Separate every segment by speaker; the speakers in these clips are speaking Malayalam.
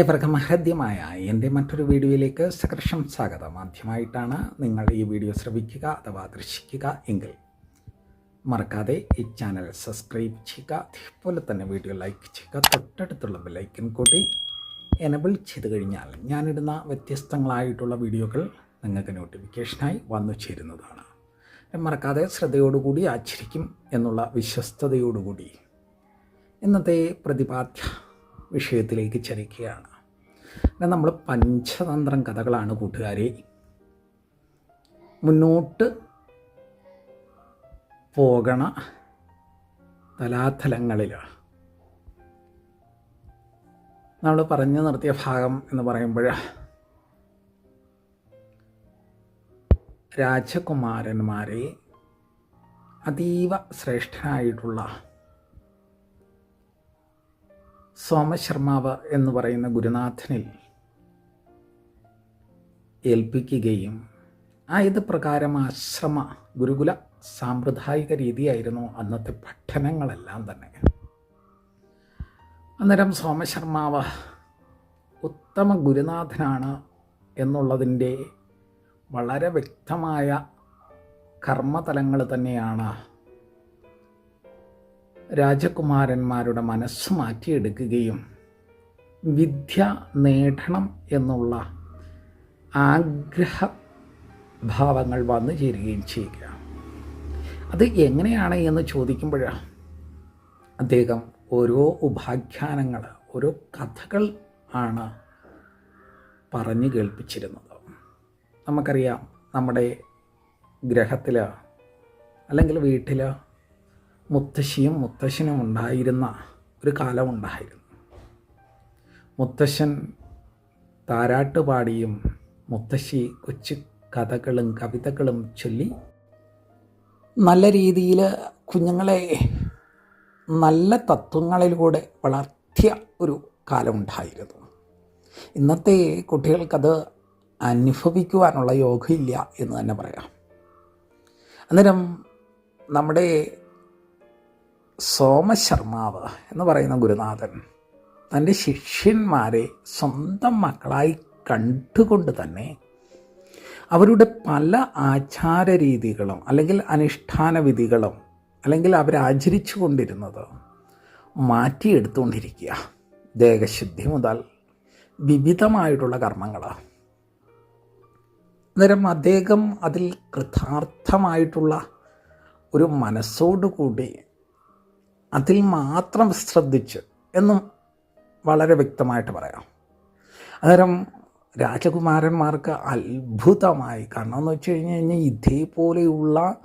Speaker 1: ഏവർക്കും ഹൃദ്യമായ എന്റെ മറ്റൊരു വീഡിയോയിലേക്ക് സകർഷം സ്വാഗതം. ആദ്യമായിട്ടാണ് നിങ്ങൾ ഈ വീഡിയോ ശ്രവിക്കുക അഥവാ ദർശിക്കുക എങ്കിൽ മറക്കാതെ ഈ ചാനൽ സബ്സ്ക്രൈബ് ചെയ്യുക അതേപോലെ തന്നെ വീഡിയോ ലൈക്ക് ചെയ്യുക തൊട്ടടുത്തുള്ള ബെല്ലൈക്കൻ കൂട്ടി എനബിൾ ചെയ്ത് കഴിഞ്ഞാൽ ഞാനിടുന്ന വ്യത്യസ്തങ്ങളായിട്ടുള്ള വീഡിയോകൾ നിങ്ങൾക്ക് നോട്ടിഫിക്കേഷനായി വന്നു ചേരുന്നതാണ്. മറക്കാതെ ശ്രദ്ധയോടുകൂടി ആചരിക്കും എന്നുള്ള വിശ്വസ്തയോടുകൂടി ഇന്നത്തെ പ്രതിപാദ്യ വിഷയത്തിലേക്ക് ചലിക്കുകയാണ്. പിന്നെ നമ്മൾ പഞ്ചതന്ത്രം കഥകളാണ് കൂട്ടുകാരെ. മുന്നോട്ട് പോകണ തലാതലങ്ങളിൽ നമ്മൾ പറഞ്ഞു നിർത്തിയ ഭാഗം എന്ന് പറയുമ്പോൾ രാജകുമാരന്മാരെ അതീവ ശ്രേഷ്ഠനായിട്ടുള്ള സോമശർമാവ് എന്ന് പറയുന്ന ഗുരുനാഥനിൽ ഏൽപ്പിക്കുകയും ആയത് പ്രകാരം ആശ്രമ ഗുരുകുല സാമ്പ്രദായിക രീതിയായിരുന്നു അന്നത്തെ പഠനങ്ങളെല്ലാം തന്നെ. അന്നേരം സോമശർമാവ് ഉത്തമ ഗുരുനാഥനാണ് എന്നുള്ളതിന്റെ വളരെ വ്യക്തമായ കർമ്മതലങ്ങൾ തന്നെയാണ് രാജകുമാരന്മാരുടെ മനസ്സ് മാറ്റിയെടുക്കുകയും വിദ്യ നേടണം എന്നുള്ള ആഗ്രഹഭാവങ്ങൾ വന്നു ചേരുകയും ചെയ്യുക. അത് എങ്ങനെയാണ് എന്ന് ചോദിക്കുമ്പോഴാണ് അദ്ദേഹം ഓരോ ഉപാഖ്യാനങ്ങൾ ഓരോ കഥകൾ ആണ് പറഞ്ഞു കേൾപ്പിച്ചിരുന്നത്. നമുക്കറിയാം നമ്മുടെ ഗ്രഹത്തിൽ അല്ലെങ്കിൽ വീട്ടിൽ മുത്തശ്ശിയും മുത്തശ്ശനും ഉണ്ടായിരുന്ന ഒരു കാലമുണ്ടായിരുന്നു മുത്തശ്ശൻ താരാട്ട് പാടിയും മുത്തശ്ശി കൊച്ചു കഥകളും കവിതകളും ചൊല്ലി നല്ല രീതിയിൽ കുഞ്ഞുങ്ങളെ നല്ല തത്വങ്ങളിലൂടെ വളർത്തിയ ഒരു കാലമുണ്ടായിരുന്നു ഇന്നത്തെ കുട്ടികൾക്കത് അനുഭവിക്കുവാനുള്ള യോഗമില്ല എന്ന് തന്നെ പറയാം. അന്നേരം നമ്മുടെ സോമശർമാവ് എന്ന് പറയുന്ന ഗുരുനാഥൻ തന്റെ ശിഷ്യന്മാരെ സ്വന്തം മക്കളായി കണ്ടുകൊണ്ട് തന്നെ അവരുടെ പല ആചാര രീതികളും അല്ലെങ്കിൽ അനുഷ്ഠാന വിധികളും അല്ലെങ്കിൽ അവരാചരിച്ചു കൊണ്ടിരുന്നത് മാറ്റിയെടുത്തുകൊണ്ടിരിക്കുക. ദേഹശുദ്ധി മുതൽ വിവിധമായിട്ടുള്ള കർമ്മങ്ങൾ അന്നേരം അദ്ദേഹം അതിൽ കൃതാർത്ഥമായിട്ടുള്ള ഒരു മനസ്സോടുകൂടി അതിൽ മാത്രം ശ്രദ്ധിച്ച് എന്നും വളരെ വ്യക്തമായിട്ട് പറയാം. അന്നേരം രാജകുമാരന്മാർക്ക് അത്ഭുതമായി. കാരണം എന്ന് വെച്ച് കഴിഞ്ഞ് കഴിഞ്ഞാൽ ഇതേപോലെയുള്ള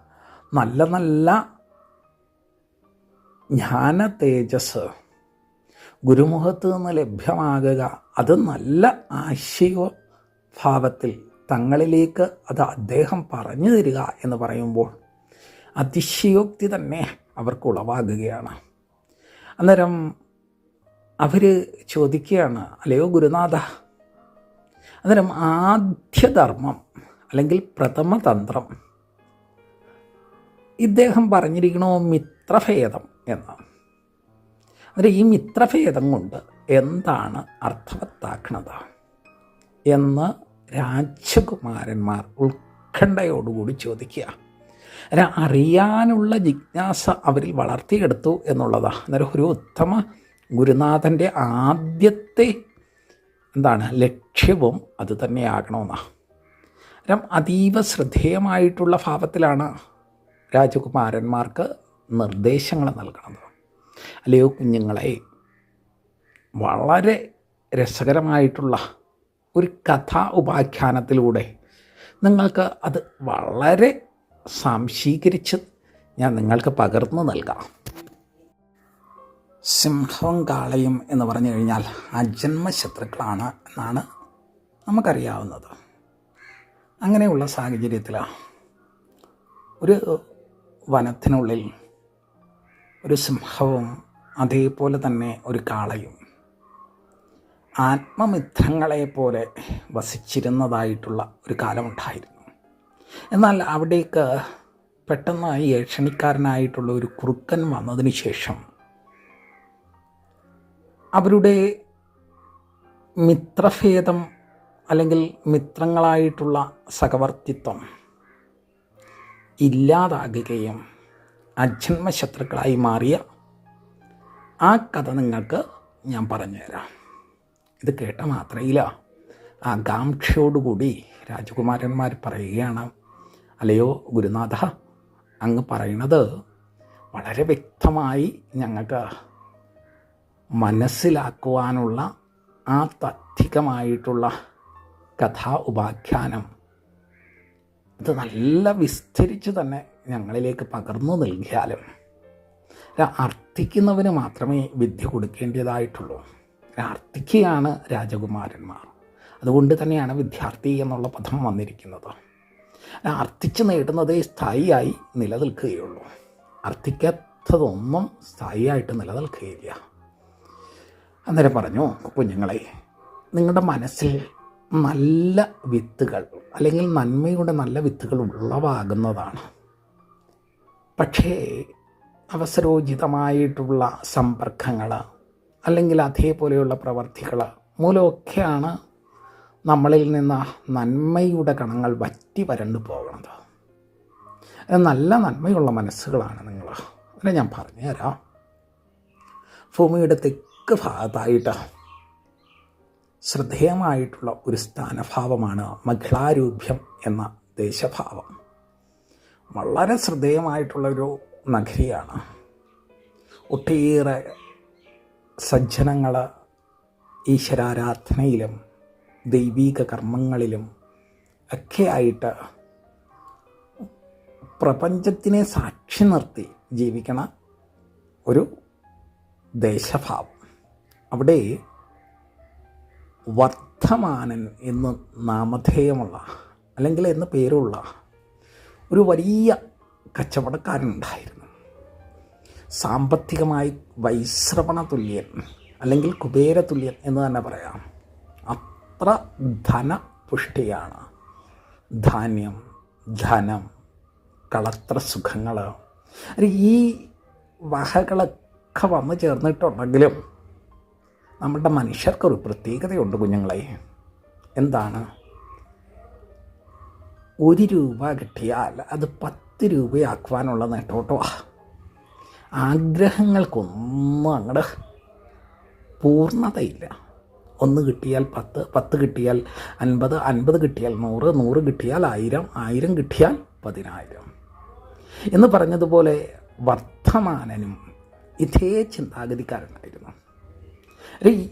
Speaker 1: നല്ല നല്ല ജ്ഞാന തേജസ് ഗുരുമുഖത്ത് നിന്ന് ലഭ്യമാകുക അത് നല്ല ആശയഭാവത്തിൽ തങ്ങളിലേക്ക് അത് അദ്ദേഹം പറഞ്ഞു തരിക എന്ന് പറയുമ്പോൾ അതിശയോക്തി തന്നെ. അവർക്ക് ഉളവാകുകയാണ്. അന്നേരം അവർ ചോദിക്കുകയാണ് അല്ലയോ ഗുരുനാഥ അന്നേരം ആദ്യധർമ്മം അല്ലെങ്കിൽ പ്രഥമതന്ത്രം ഇദ്ദേഹം പറഞ്ഞിരിക്കണോ മിത്രഭേദം എന്ന്? അന്നേരം ഈ മിത്രഭേദം കൊണ്ട് എന്താണ് അർത്ഥവത്താക്കണത് എന്ന് രാജകുമാരന്മാർ ഉത്കണ്ഠയോടുകൂടി ചോദിക്കുക. അല്ല അറിയാനുള്ള ജിജ്ഞാസ അവരിൽ വളർത്തിയെടുത്തു എന്നുള്ളതാണ് അന്നേരം ഒരു ഉത്തമ ഗുരുനാഥന്റെ ആദ്യത്തെ എന്താണ് ലക്ഷ്യവും അത് തന്നെയാകണമെന്നാണ് അന്നേരം അതീവ ശ്രദ്ധേയമായിട്ടുള്ള ഭാവത്തിലാണ് രാജകുമാരന്മാർക്ക് നിർദ്ദേശങ്ങൾ നൽകുന്നത് അല്ലയോ കുഞ്ഞുങ്ങളെ വളരെ രസകരമായിട്ടുള്ള ഒരു കഥാ ഉപാഖ്യാനത്തിലൂടെ നിങ്ങൾക്ക് അത് വളരെ സംശീകരിച്ച് ഞാൻ നിങ്ങൾക്ക് പകർന്നു നൽകാം. സിംഹവും കാളയും എന്ന് പറഞ്ഞു കഴിഞ്ഞാൽ അജന്മശത്രുക്കളാണ് എന്നാണ് നമുക്കറിയാവുന്നത്. അങ്ങനെയുള്ള സാഹചര്യത്തിൽ ഒരു വനത്തിനുള്ളിൽ ഒരു സിംഹവും അതേപോലെ തന്നെ ഒരു കാളയും ആത്മമിത്രങ്ങളെ പോലെ വസിച്ചിരുന്നതായിട്ടുള്ള ഒരു കാലമുണ്ടായിരുന്നു. എന്നാൽ അവിടേക്ക് പെട്ടെന്ന് ഏഷണിക്കാരനായിട്ടുള്ള ഒരു കുറുക്കൻ വന്നതിന് ശേഷം അവരുടെ മിത്രഭേദം അല്ലെങ്കിൽ മിത്രങ്ങളായിട്ടുള്ള സഹവർത്തിത്വം ഇല്ലാതാകുകയും അജന്മശത്രുക്കളായി മാറിയ ആ കഥ നിങ്ങൾക്ക് ഞാൻ പറഞ്ഞുതരാം. ഇത് കേട്ട മാത്രയില്ല ആകാംക്ഷയോടുകൂടി രാജകുമാരന്മാർ പറയുകയാണ് അല്ലയോ ഗുരുനാഥ? അങ്ങ് പറയണത് വളരെ വ്യക്തമായി ഞങ്ങൾക്ക് മനസ്സിലാക്കുവാനുള്ള ആ തത്വികമായിട്ടുള്ള കഥാ ഉപാഖ്യാനം അത് നല്ല വിസ്തരിച്ച് തന്നെ ഞങ്ങളിലേക്ക് പകർന്നു നൽകിയാലും അർത്ഥിക്കുന്നവന് മാത്രമേ വിദ്യ കൊടുക്കേണ്ടതായിട്ടുള്ളൂ. അർത്ഥിക്കുകയാണ് രാജകുമാരന്മാർ. അതുകൊണ്ട് തന്നെയാണ് വിദ്യാർത്ഥി എന്നുള്ള പദം വന്നിരിക്കുന്നത്. അർത്ഥിച്ച് നേടുന്നതേ സ്ഥായിയായി നിലനിൽക്കുകയുള്ളൂ. അർത്ഥിക്കാത്തതൊന്നും സ്ഥായിയായിട്ട് നിലനിൽക്കുകയില്ല. അന്നേരം പറഞ്ഞു കുഞ്ഞുങ്ങളെ നിങ്ങളുടെ മനസ്സിൽ നല്ല വിത്തുകൾ അല്ലെങ്കിൽ നന്മയുടെ നല്ല വിത്തുകൾ ഉള്ളവാകുന്നതാണ്. പക്ഷേ അവസരോചിതമായിട്ടുള്ള സമ്പർക്കങ്ങൾ അല്ലെങ്കിൽ അതേപോലെയുള്ള പ്രവർത്തികൾ മൂലമൊക്കെയാണ് നമ്മളിൽ നിന്ന് നന്മയുടെ കണങ്ങൾ വറ്റി വരണ്ടു പോകുന്നത് നല്ല നന്മയുള്ള മനസ്സുകളാണ് നിങ്ങൾ. അതിനെ ഞാൻ പറഞ്ഞുതരാം ഭൂമിയുടെ തെക്ക് ഭാഗത്തായിട്ട് ശ്രദ്ധേയമായിട്ടുള്ള ഒരു സ്ഥാനഭാവമാണ് മഹിളാരൂപ്യം എന്ന ദേശഭാവം. വളരെ ശ്രദ്ധേയമായിട്ടുള്ള ഒരു നഗരിയാണ്. ഒട്ടേറെ സജ്ജനങ്ങൾ ഈശ്വരാരാധനയിലും ദൈവീക കർമ്മങ്ങളിലും ഒക്കെയായിട്ട് പ്രപഞ്ചത്തിനെ സാക്ഷി നിർത്തി ജീവിക്കണ ഒരു ദേശഭാവം. അവിടെ വർദ്ധമാനൻ എന്ന് നാമധേയമുള്ള അല്ലെങ്കിൽ എന്ന് പേരുള്ള ഒരു വലിയ കച്ചവടക്കാരനുണ്ടായിരുന്നു. സാമ്പത്തികമായി വൈശ്രവണ തുല്യൻ അല്ലെങ്കിൽ കുബേര തുല്യൻ എന്ന് തന്നെ പറയാം. അത്ര ധനപുഷ്ടിയാണ്. ധാന്യം ധനം കളത്ര സുഖങ്ങൾ ഈ വഹകളൊക്കെ വന്നു ചേർന്നിട്ടുണ്ടെങ്കിലും നമ്മുടെ മനുഷ്യർക്കൊരു പ്രത്യേകതയുണ്ട് കുഞ്ഞുങ്ങളെ. എന്താണ്? ഒരു രൂപ കിട്ടിയാൽ അത് പത്ത് രൂപയാക്കുവാനുള്ള നേട്ടോട്ടോ? ആഗ്രഹങ്ങൾക്കൊന്നും അങ്ങോട്ട് പൂർണതയില്ല. ഒന്ന് കിട്ടിയാൽ പത്ത് പത്ത് കിട്ടിയാൽ അൻപത് അൻപത് കിട്ടിയാൽ നൂറ് നൂറ് കിട്ടിയാൽ ആയിരം ആയിരം കിട്ടിയാൽ പതിനായിരം. എന്ന് പറഞ്ഞതുപോലെ വർദ്ധമാനനും ഇതേ ചിന്താഗതിക്കാരനായിരുന്നു.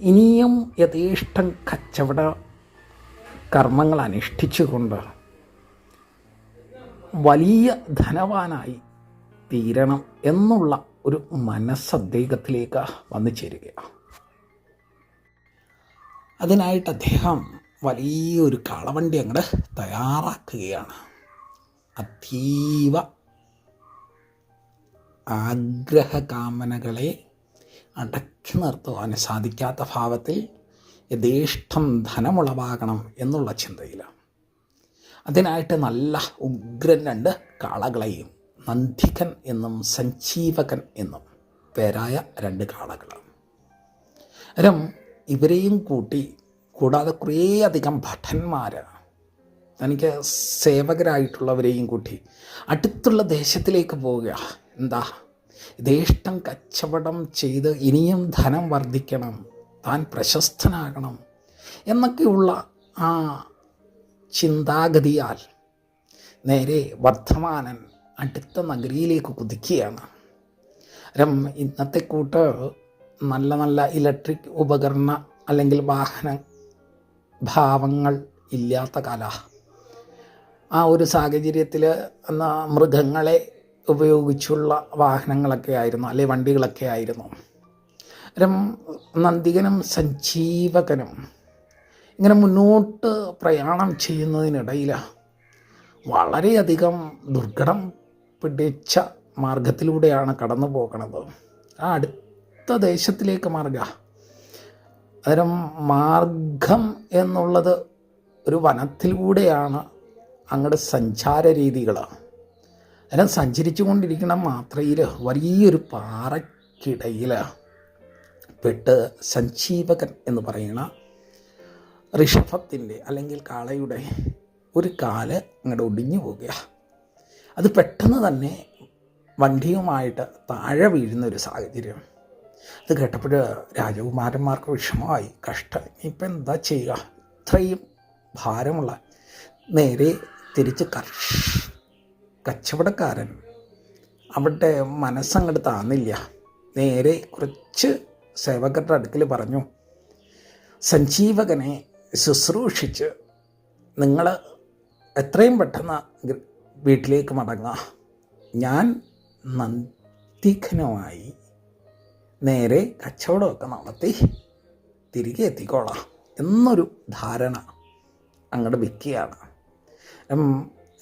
Speaker 1: ഇനിയും യഥേഷ്ടം കച്ചവട കർമ്മങ്ങൾ അനുഷ്ഠിച്ചുകൊണ്ട് വലിയ ധനവാനായി തീരണം എന്നുള്ള ഒരു മനസ്സദ്ദേഹത്തിലേക്ക് വന്നു ചേരുകയാണ്. അതിനായിട്ട് അദ്ദേഹം വലിയൊരു കാളവണ്ടി അങ്ങോട്ട് തയ്യാറാക്കുകയാണ്. അതീവ ആഗ്രഹകാമനകളെ അടക്കി നിർത്തുവാൻ സാധിക്കാത്ത ഭാവത്തിൽ യഥേഷ്ടം ധനമുളവാകണം എന്നുള്ള ചിന്തയിലാണ്. അതിനായിട്ട് നല്ല ഉഗ്രൻ രണ്ട് കാളകളെയും നന്ദികൻ എന്നും സഞ്ജീവകൻ എന്നും പേരായ രണ്ട് കാളകളാണ്. അരം ഇവരെയും കൂട്ടി കൂടാതെ കുറേ അധികം ഭട്ടന്മാർ തനിക്ക് സേവകരായിട്ടുള്ളവരെയും കൂട്ടി അടുത്തുള്ള ദേശത്തിലേക്ക് പോവുക. എന്താ? ഇതേഷ്ടം കച്ചവടം ചെയ്ത് ഇനിയും ധനം വർദ്ധിക്കണം താൻ പ്രശസ്തനാകണം എന്നൊക്കെയുള്ള ആ ചിന്താഗതിയാൽ നേരെ വർദ്ധമാനൻ അടുത്ത നഗരിയിലേക്ക് കുതിക്കുകയാണ്. രം ഇന്നത്തെ കൂട്ട് നല്ല നല്ല ഇലക്ട്രിക് ഉപകരണ അല്ലെങ്കിൽ വാഹന ഭാവങ്ങൾ ഇല്ലാത്ത കാല. ആ ഒരു സാഹചര്യത്തിൽ മൃഗങ്ങളെ ഉപയോഗിച്ചുള്ള വാഹനങ്ങളൊക്കെ ആയിരുന്നു അല്ലെ വണ്ടികളൊക്കെ ആയിരുന്നു. നന്ദികനും സഞ്ജീവകനും ഇങ്ങനെ മുന്നോട്ട് പ്രയാണം ചെയ്യുന്നതിനിടയിൽ വളരെയധികം ദുർഘടം പിടിച്ച മാർഗത്തിലൂടെയാണ് കടന്നു പോകുന്നത് ആ അടുത്ത ദേശത്തിലേക്ക് മാർഗ അന്നേരം മാർഗം എന്നുള്ളത് ഒരു വനത്തിലൂടെയാണ് അങ്ങോട്ട് സഞ്ചാര രീതികൾ. അന്നേരം സഞ്ചരിച്ചു കൊണ്ടിരിക്കുന്ന മാത്രയിൽ വലിയൊരു പാറയ്ക്കിടയിൽ പെട്ട് സഞ്ജീവകൻ എന്ന് പറയുന്ന ഋഷഭത്തിന്റെ അല്ലെങ്കിൽ കാളയുടെ ഒരു കാൽ അങ്ങോട്ട് ഒടിഞ്ഞു പോവുക അത് പെട്ടെന്ന് തന്നെ വണ്ടിയുമായിട്ട് താഴെ വീഴുന്ന ഒരു സാഹചര്യം. അത് കേട്ടപ്പോൾ രാജകുമാരന്മാർക്ക് വിഷമമായി കഷ്ടം ഇപ്പം എന്താ ചെയ്യുക ഇത്രയും ഭാരമുള്ള നേരെ തിരിച്ച് കർഷ കച്ചവടക്കാരൻ അവിടെ മനസ്സങ്ങോട്ട് താന്നില്ല. നേരെ കുറച്ച് സേവകരുടെ അടുക്കൽ പറഞ്ഞു സഞ്ജീവകനെ ശുശ്രൂഷിച്ച് നിങ്ങൾ എത്രയും പെട്ടെന്ന് വീട്ടിലേക്ക് മടങ്ങുക ഞാൻ നന്ദിഖനുമായി നേരെ കച്ചവടമൊക്കെ നടത്തി തിരികെ എത്തിക്കോളാം എന്നൊരു ധാരണ അങ്ങോട്ട് വിൽക്കുകയാണ്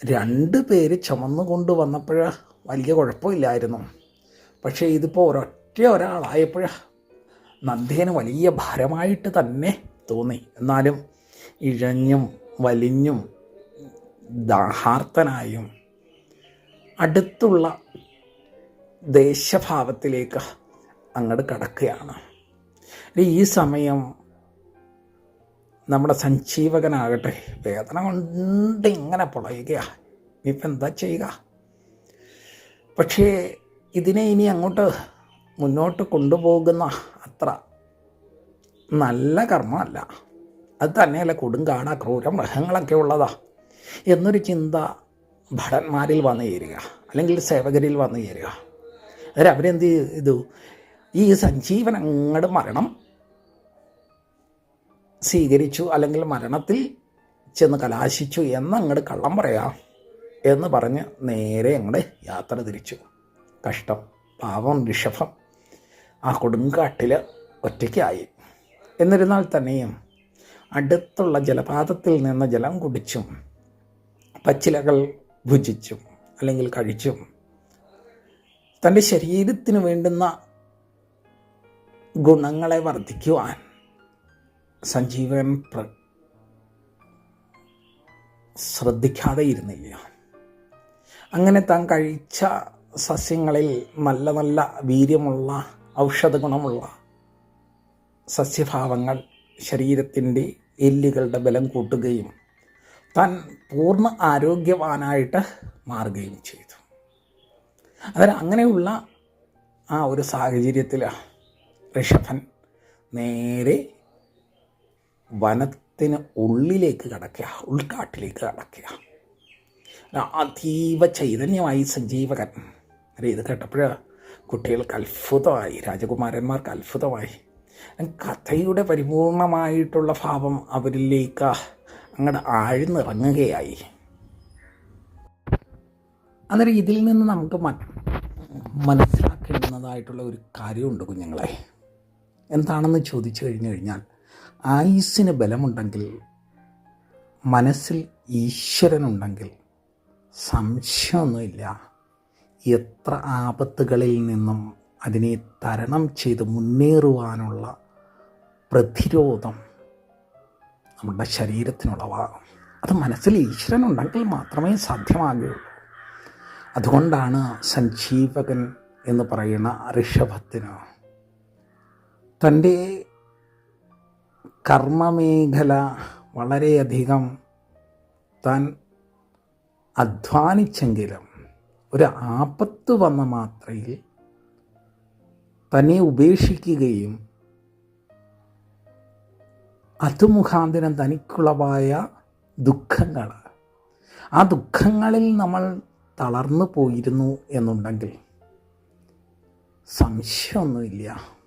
Speaker 1: രണ്ട് പേര് ചുമന്നു കൊണ്ട് വന്നപ്പോഴ വലിയ കുഴപ്പമില്ലായിരുന്നു. പക്ഷേ ഇതിപ്പോൾ ഒരൊറ്റ ഒരാളായപ്പോഴ നന്ദേന് വലിയ ഭാരമായിട്ട് തന്നെ തോന്നി. എന്നാലും ഇഴഞ്ഞും വലിഞ്ഞും ദാഹാർത്തനായും അടുത്തുള്ള ദേശഭാവത്തിലേക്ക് അങ്ങോട്ട് കടക്കുകയാണ്. ഈ സമയം നമ്മുടെ സഞ്ജീവകനാകട്ടെ വേദന കൊണ്ട് ഇങ്ങനെ പുളയുക ഇപ്പം എന്താ ചെയ്യുക? പക്ഷേ ഇതിനെ ഇനി അങ്ങോട്ട് മുന്നോട്ട് കൊണ്ടുപോകുന്ന അത്ര നല്ല കർമ്മമല്ല. അത് തന്നെയല്ല കൊടുങ്കാട ക്രൂര മൃഗങ്ങളൊക്കെ ഉള്ളതാ. എന്നൊരു ചിന്ത ഭടന്മാരിൽ വന്നു ചേരുക. അല്ലെങ്കിൽ സേവകരിൽ വന്നു ചേരുക. അവരവരെന്ത് ചെയ്തു? ഈ സഞ്ജീവൻ അങ്ങോട്ട് മരണം സ്വീകരിച്ചു അല്ലെങ്കിൽ മരണത്തിൽ ചെന്ന് കലാശിച്ചു എന്ന് അങ്ങോട്ട് കള്ളം പറയാം എന്ന് പറഞ്ഞ് നേരെ അങ്ങോട്ട് യാത്ര തിരിച്ചു. കഷ്ടം പാവം ഋഷഭം ആ കൊടുങ്കാട്ടിൽ ഒറ്റയ്ക്കായി. എന്നിരുന്നാൽ തന്നെയും അടുത്തുള്ള ജലപാതത്തിൽ നിന്ന് ജലം കുടിച്ചും പച്ചിലകൾ ഭുജിച്ചും അല്ലെങ്കിൽ കഴിച്ചും തന്റെ ശരീരത്തിന് വേണ്ടുന്ന ഗുണങ്ങളെ വർദ്ധിക്കുവാൻ സഞ്ജീവൻ പ്ര ശ്രദ്ധിക്കാതെ ഇരുന്നില്ല. അങ്ങനെ താൻ കഴിച്ച സസ്യങ്ങളിൽ നല്ല നല്ല വീര്യമുള്ള ഔഷധ ഗുണമുള്ള സസ്യഭാവങ്ങൾ ശരീരത്തിന്റെ എല്ലുകളുടെ ബലം കൂട്ടുകയും താൻ പൂർണ ആരോഗ്യവാനായിട്ട് മാറുകയും ചെയ്തു. അതായത് അങ്ങനെയുള്ള ആ ഒരു സാഹചര്യത്തിൽ ഋഷഭൻ നേരെ വനത്തിന് ഉള്ളിലേക്ക് കടക്കുക ഉൾക്കാട്ടിലേക്ക് കടക്കുക. അതീവ ചൈതന്യമായി സഞ്ജീവകൻ ഇത് കേട്ടപ്പോൾ കുട്ടികൾക്ക് അത്ഭുതമായി രാജകുമാരന്മാർക്ക് അത്ഭുതമായി. കഥയുടെ പരിപൂർണമായിട്ടുള്ള ഭാവം അവരിലേക്ക് അങ്ങോട്ട് ആഴ്ന്നിറങ്ങുകയായി. അന്നേരം ഇതിൽ നിന്ന് നമുക്ക് മനസ്സിലാക്കേണ്ടുന്നതായിട്ടുള്ള ഒരു കാര്യമുണ്ട് കുഞ്ഞുങ്ങളെ. എന്താണെന്ന് ചോദിച്ചു കഴിഞ്ഞു കഴിഞ്ഞാൽ ആയുസ്സിന് ബലമുണ്ടെങ്കിൽ മനസ്സിൽ ഈശ്വരനുണ്ടെങ്കിൽ സംശയമൊന്നുമില്ല. എത്ര ആപത്തുകളിൽ നിന്നും അതിനെ തരണം ചെയ്ത് മുന്നേറുവാനുള്ള പ്രതിരോധം നമ്മുടെ ശരീരത്തിനുള്ളവാകും അത് മനസ്സിൽ ഈശ്വരനുണ്ടെങ്കിൽ മാത്രമേ സാധ്യമാകുകയുള്ളൂ. അതുകൊണ്ടാണ് സഞ്ജീവകൻ എന്ന് പറയുന്ന ഋഷഭത്തിന് തന്റെ കർമ്മമേഖല വളരെയധികം താൻ അധ്വാനിച്ചെങ്കിലും ഒരു ആപത്ത് വന്ന മാത്രയിൽ തന്നെ ഉപേക്ഷിക്കുകയും അത് മുഖാന്തരം തനിക്കുളവായ ദുഃഖങ്ങൾ ആ ദുഃഖങ്ങളിൽ നമ്മൾ തളർന്നു പോയിരുന്നു എന്നുണ്ടെങ്കിൽ സംശയമൊന്നുമില്ല.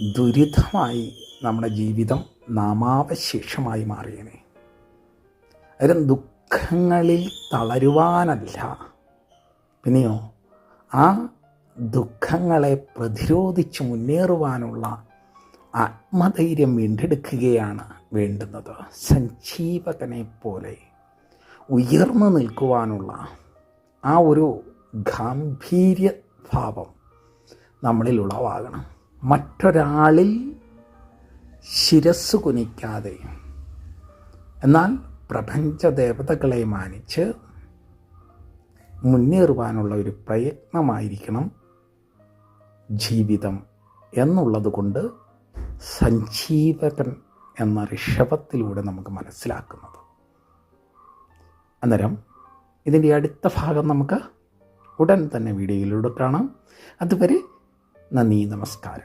Speaker 1: ദുരിതമായി നമ്മുടെ ജീവിതം നാമാവശേഷമായി മാറിയനെ. അതിന് ദുഃഖങ്ങളിൽ തളരുവാനല്ല. പിന്നെയോ ആ ദുഃഖങ്ങളെ പ്രതിരോധിച്ച് മുന്നേറുവാനുള്ള ആത്മധൈര്യം വീണ്ടെടുക്കുകയാണ് വേണ്ടുന്നത്. സഞ്ജീവകനെ പോലെ ഉയർന്നു നിൽക്കുവാനുള്ള ആ ഒരു ഗാംഭീര്യ ഭാവം നമ്മളിൽ ഉളവാകണം. മറ്റൊരാളിൽ ശിരസ് കുനിക്കാതെ. എന്നാൽ പ്രപഞ്ച ദേവതകളെ മാനിച്ച് മുന്നേറുവാനുള്ള ഒരു പ്രയത്നമായിരിക്കണം ജീവിതം എന്നുള്ളതുകൊണ്ട് സഞ്ജീവകൻ എന്ന ഋഷഭത്തിലൂടെ നമുക്ക് മനസ്സിലാക്കുന്നത്. അന്നേരം ഇതിന്റെ അടുത്ത ഭാഗം നമുക്ക് ഉടൻ തന്നെ വീഡിയോയിലൂടെ കാണാം. അതുവരെ na linha da Mascara.